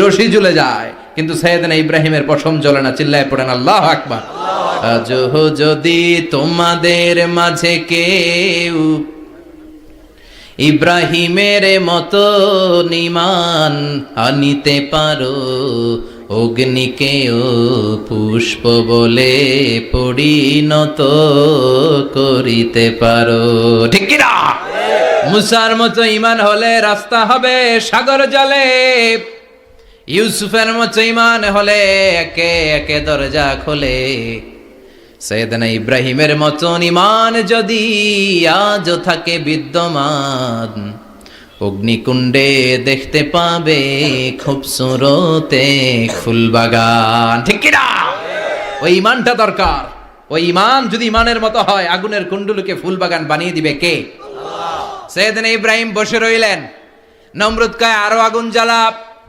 রশি ঝুলে যায়। কিন্তু সৈয়দনা ইব্রাহিমের পশম জ্বলে না, চিল্লায় পড়েন, আল্লাহ আকবার। আজ যদি তোমাদের মাঝে কেউ ইব্রাহিমের মতো নিমান আনিতে পারো অগ্নিকেও পুষ্প বলে পরিণত করিতে পারো। ঠিক মুসার মতো ইমান হলে রাস্তা হবে সাগর জলে। ইউসুফের মতো ইমান হলে একে একে দরজা খোলে। সৈয়দনা ইব্রাহিমের মতন ইমান যদি আজও থাকে বিদ্যমান অগ্নিকুণ্ডে দেখতে পাবে খুব সুরতে ফুলবাগান ঠিক কিনা? ওই ইমানটা দরকার। ওই ইমান যদি ইমানের মতো হয় আগুনের কুণ্ডুলকে ফুলবাগান বানিয়ে দিবে কে? সৈয়দনা ইব্রাহিম বসে রইলেন। নমরুদ কয় আরও আগুন জ্বালা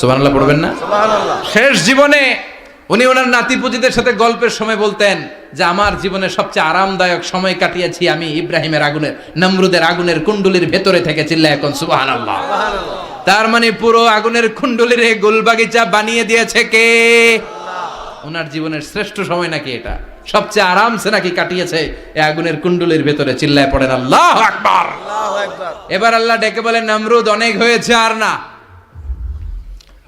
সুবহানাল্লাহ পড়বেন না? শেষ জীবনে উনি ওনার নাতি পুজিদের সাথে গল্পের সময় বলতেন যে আমার জীবনে সবচেয়ে আরামদায়ক সময় কাটিয়েছি আমি ইব্রাহিমের আগুনের নমরুদের আগুনের কুণ্ডুলির ভেতরে থেকে চিল্লা এখন সুবহানাল্লাহ। তার মানে পুরো আগুনের কুণ্ডলির গোলবাগিচা বানিয়ে দিয়েছে কে? ওনার জীবনের শ্রেষ্ঠ সময় নাকি এটা? সবচেয়ে আরামসে নাকি কাটিয়েছে এই আগুনের কুণ্ডলির ভেতরে চিল্লায় পড়েন আল্লাহ আকবার। এবার আল্লাহ ডেকে বলেন নমরুদ অনেক হয়েছে আর না।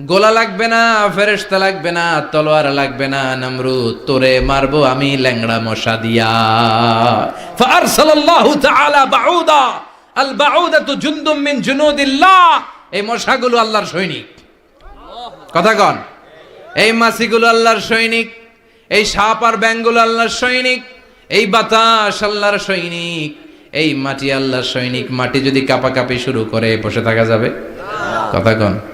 গোলা লাগবে না, ফেরেশতা লাগবে না, তলোয়ার লাগবে না, নমরুদ, তোরে মারবো আমি ল্যাংড়া মশা দিয়া। ফারসালাল্লাহু তাআলা বাউদা এই মশাগুলো আল্লাহর সৈনিক। কথা কন। এই মাছিগুলো আল্লাহর সৈনিক, এই সাপ আর ব্যাঙগুলো আল্লাহর সৈনিক, এই বাতাস আল্লাহর সৈনিক, এই মাটি আল্লাহর সৈনিক। মাটি যদি কাপাকাপি শুরু করে, বসে থাকা যাবে? কথা কন।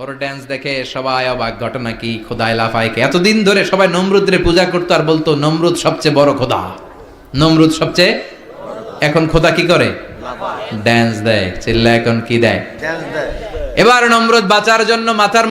ওর ড্যান্স দেখে সবাই অবাক ঘটনা কি? খোদায় লাফাইকে। এতদিন ধরে সবাই নমরুদরে পূজা করতো আর বলতো নমরুদ সবচেয়ে বড় খোদা। নমরুদ সবচেয়ে এখন খোদা কি করে? ড্যান্স দেয় চিল্লা এখন কি দেয়। এবার নমরুদ বাঁচার জন্য মাথার